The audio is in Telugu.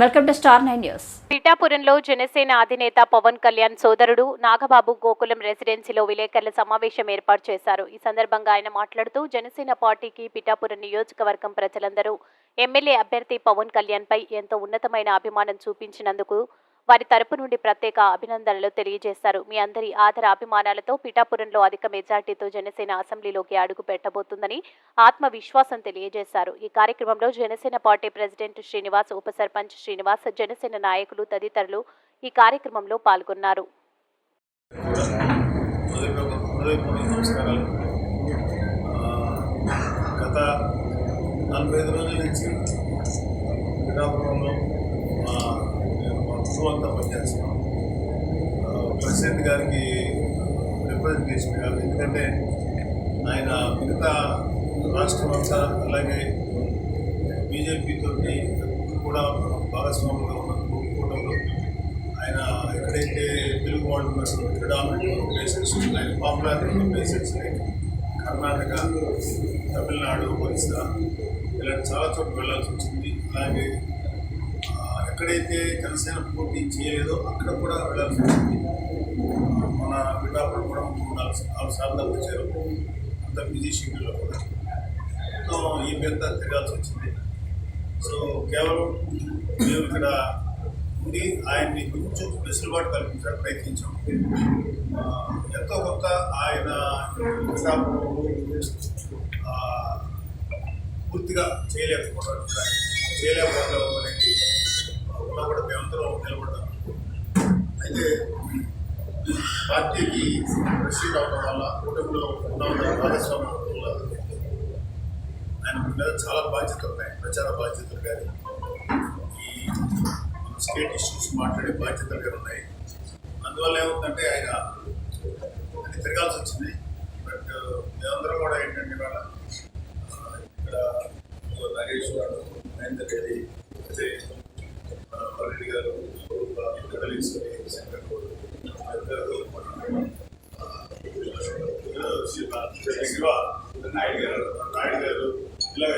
Welcome to star nine news. పిఠాపురంలో జనసేన అధినేత పవన్ కళ్యాణ్ సోదరుడు నాగబాబు గోకులం రెసిడెన్సీలో విలేకరుల సమావేశం ఏర్పాటు చేశారు. ఈ సందర్భంగా ఆయన మాట్లాడుతూ జనసేన పార్టీకి పిఠాపురం నియోజకవర్గం ప్రజలందరూ ఎమ్మెల్యే అభ్యర్థి పవన్ కళ్యాణ్ పై ఎంతో ఉన్నతమైన అభిమానం చూపించినందుకు వారి తరపు నుండి ప్రత్యేక అభినందనలు తెలియజేశారు. మీ అందరి ఆదర అభిమానాలతో పిఠాపురంలో అధిక మెజార్టీతో జనసేన అసెంబ్లీలోకి అడుగు పెట్టబోతుందని ఆత్మవిశ్వాసం తెలియజేశారు. ఈ కార్యక్రమంలో జనసేన పార్టీ ప్రెసిడెంట్ శ్రీనివాస్ ఉప సర్పంచ్ శ్రీనివాస్ జనసేన నాయకులు తదితరులు ఈ కార్యక్రమంలో పాల్గొన్నారు. గత నలభై ఐదు రోజుల నుంచి పిఠాపురంలో నేను మా పనిచేస్తున్నాం. ఆ, ప్రెసిడెంట్ గారికి రిప్రజెంటేషన్ కాదు ఎందుకంటే ఆయన మిగతా రాష్ట్రం అంతా అలాగే బీజేపీతో కూడా భాగస్వాములుగా ఉన్న కూటమిలో ఆయన ఎక్కడైతే తెలుగు వాళ్ళు అసలు ప్రిడామినెంట్ ప్లేసెస్ ఉన్నాయి పాపులారిటీ ప్లేసెస్ కర్ణాటక తమిళనాడు ఒరిస్సా ఇలాంటి చాలా చోట్ల వెళ్ళాల్సి వచ్చింది. అలాగే ఎక్కడైతే జనసేన పోటీ చేయలేదో అక్కడ కూడా వెళ్ళాల్సి వచ్చింది. మన పిఠాపురం కూడా ఉండాల్సి నాలుగు సార్లు వచ్చారు. అంత బిజీ షెడ్యూల్లో కూడా. సో ఈ పెద్ద తిరగాల్సి వచ్చింది. సో కేవలం మేము ఇక్కడ ఉండి ఆయన్ని కొంచెం వెసులుబాటు కల్పించడానికి ప్రయత్నించాం. ఎంతో కొంత ఆయన పూర్తిగా చేయలేకపోవడం చేయలేకపోవడం అనేది కూడా మేమందరం నిలబడ్డాం. అయితే పార్టీకి ప్రెసిడెంట్ అవడం వల్ల కూటమిలో ఉన్న భాగస్వామ్యం అవడం వల్ల ఆయన మీద చాలా బాధ్యతలు ఉన్నాయి ప్రచార బాధ్యతలు కానీ ఈ స్టేట్ ఇష్యూస్ మాట్లాడే బాధ్యతలు కానీ ఉన్నాయి. అందువల్ల ఏమవుతుందంటే ఆయన అది తిరగాల్సి వచ్చింది. బట్ మేమందరం కూడా ఏంటంటే ఇవాళ ఇక్కడ నరేష్ నగేష్ గారు మహేందర్ రెడ్డి అయితే రెడ్డి గారు కలీశ్వరి శంకర్ నాయుడు గారు నాయుడు గారు ఇలా